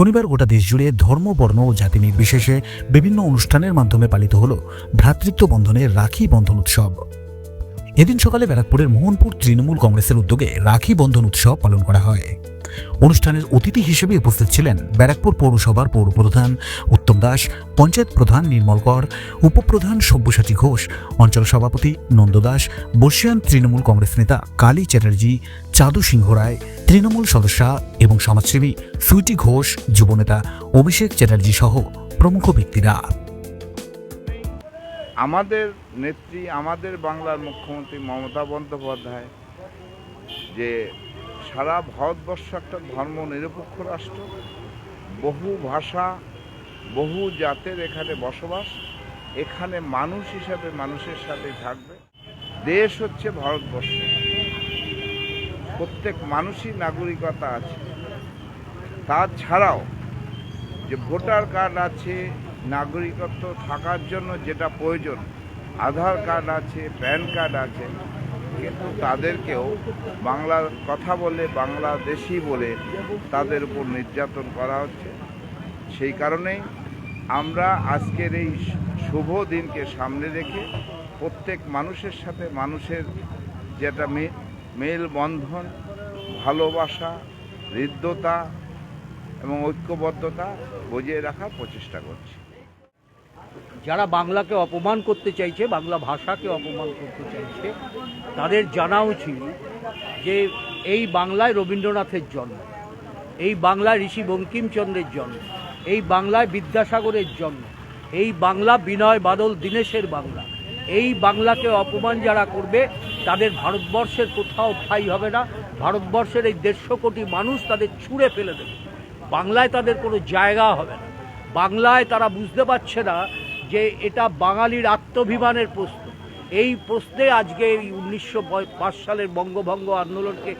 শনিবার গোটা দেশ জুড়ে ধর্ম, বর্ণ ও জাতি নির্বিশেষে বিভিন্ন অনুষ্ঠানের মাধ্যমে পালিত হল ভ্রাতৃত্ব বন্ধনের রাখি বন্ধন উৎসব। এদিন সকালে ব্যারাকপুরের মোহনপুর তৃণমূল কংগ্রেসের উদ্যোগে রাখি বন্ধন উৎসব পালন করা হয়। অনুষ্ঠানের অতিথি হিসেবে উপস্থিত ছিলেন ব্যারাকপুর পৌরসভার পৌরপ্রধান উত্তম দাস, পঞ্চায়েত প্রধান নির্মল কর, উপপ্রধান সব্যসাচী ঘোষ, অঞ্চল সভাপতি নন্দ দাস, বর্ষিয়ান তৃণমূল কংগ্রেস নেতা কালী চ্যাটার্জি, চাদু সিংহ রায়, তৃণমূল সদস্যা এবং সমাজসেবী সুইটি ঘোষ, যুবনেতা অভিষেক চ্যাটার্জি সহ প্রমুখ ব্যক্তিরা। আমাদের নেত্রী, আমাদের বাংলার মুখ্যমন্ত্রী মমতা বন্দ্যোপাধ্যায় যে সারা ভারতবর্ষ একটা ধর্ম নিরপেক্ষ রাষ্ট্র, বহু ভাষা, বহু জাতের এখানে বসবাস, এখানে মানুষ হিসাবে মানুষের সাথে থাকবে। দেশ হচ্ছে ভারতবর্ষ। প্রত্যেক মানুষই নাগরিকতা আছে। তাছাড়াও যে ভোটার কার্ড আছে নাগরিকত্ব থাকার জন্য যেটা প্রয়োজন, আধার কার্ড আছে, প্যান কার্ড আছে, কিন্তু তাদেরকেও বাংলার কথা বলে, বাংলাদেশি বলে তাদের উপর নির্যাতন করা হচ্ছে। সেই কারণেই আমরা আজকের এই শুভ দিনকে সামনে রেখে প্রত্যেক মানুষের সাথে মানুষের যেটা মেলবন্ধন, ভালোবাসা, হৃদ্যতা এবং ঐক্যবদ্ধতা বজিয়ে রাখার প্রচেষ্টা করছি। যারা বাংলাকে অপমান করতে চাইছে, বাংলা ভাষাকে অপমান করতে চাইছে, তাদের জানা উচিত যে এই বাংলায় রবীন্দ্রনাথের জন্ম, এই বাংলায় ঋষি বঙ্কিমচন্দ্রের জন্ম, এই বাংলায় বিদ্যাসাগরের জন্ম, এই বাংলা বিনয় বাদল দীনেশের বাংলা, এই বাংলাকে অপমান যারা করবে, তাদের ভারতবর্ষের কোথাও ঠাঁই হবে না, ভারতবর্ষের এই দেড়শো কোটি মানুষ তাদের ছুঁড়ে ফেলে দেবে। বাংলায় তাদের কোনো জায়গা হবে না। বাংলায় তারা বুঝতে পারছে না যে এটা বাঙালির আত্মভিমানের প্রশ্ন। এই প্রশ্নে আজকে এই উনিশশো পাঁচ সালের বঙ্গভঙ্গ আন্দোলনকে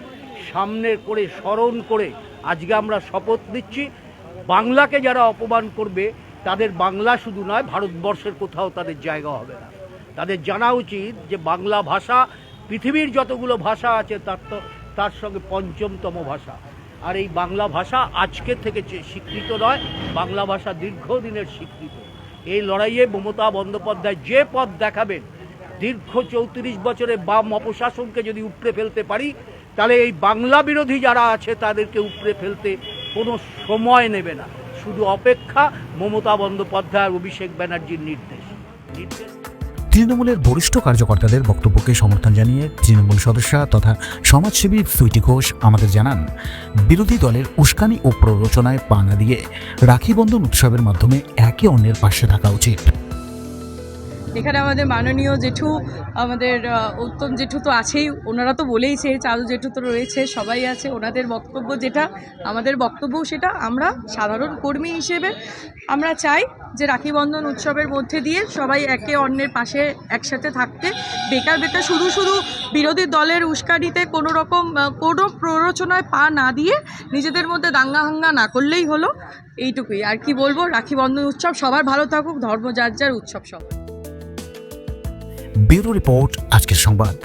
সামনে করে, স্মরণ করে আজকে আমরা শপথ নিচ্ছি। বাংলাকে যারা অপমান করবে, তাদের বাংলা শুধু নয়, ভারতবর্ষের কোথাও তাদের জায়গা হবে না। তাদের জানা উচিত যে বাংলা ভাষা, পৃথিবীর যতগুলো ভাষা আছে, তার তো, তার সঙ্গে পঞ্চমতম ভাষা। আর এই বাংলা ভাষা আজকে থেকে স্বীকৃত নয়, বাংলা ভাষা দীর্ঘদিনের স্বীকৃত। এই লড়াইয়ে মমতা বন্দ্যোপাধ্যায় যে পথ দেখাবেন, দীর্ঘ চৌত্রিশ বছরে বাম অপশাসনকে যদি উপড়ে ফেলতে পারি, তাহলে এই বাংলা বিরোধী যারা আছে তাদেরকে উপড়ে ফেলতে কোনো সময় নেবে না। শুধু অপেক্ষা মমতা বন্দ্যোপাধ্যায় আর অভিষেক ব্যানার্জির নির্দেশ। নির্দেশ তৃণমূলের বরিষ্ঠ কার্যকর্তাদের বক্তব্যকে সমর্থন জানিয়ে তৃণমূল সদস্য তথা সমাজসেবী সুইটি ঘোষ আমাদের জানান, বিরোধী দলের উস্কানি ও প্ররোচনায় পা দিয়ে রাখি বন্ধন উৎসবের মাধ্যমে একে অন্যের পাশে থাকা উচিত। এখানে আমাদের মাননীয় জেঠু, আমাদের উত্তম জেঠু তো আছেই। ওনারা তো বলেইছে চালু জেঠু তো রয়েছে, সবাই আছে। ওনাদের বক্তব্য যেটা, আমাদের বক্তব্যও সেটা। আমরা সাধারণ কর্মী হিসেবে আমরা চাই যে রাখি বন্ধন উৎসবের মধ্যে দিয়ে সবাই একে অন্যের পাশে একসাথে থাকতে। বেকার বেকার শুধু শুধু বিরোধী দলের উস্কানিতে কোনো রকম কোনো প্ররোচনায় পা না দিয়ে নিজেদের মধ্যে দাঙ্গা হাঙ্গা না করলেই হলো। এইটুকুই। আর কি বলব? রাখি বন্ধন উৎসব সবার ভালো থাকুক ধর্ম যার উৎসব সব ব্যুরো রিপোর্ট আজকের সংবাদ।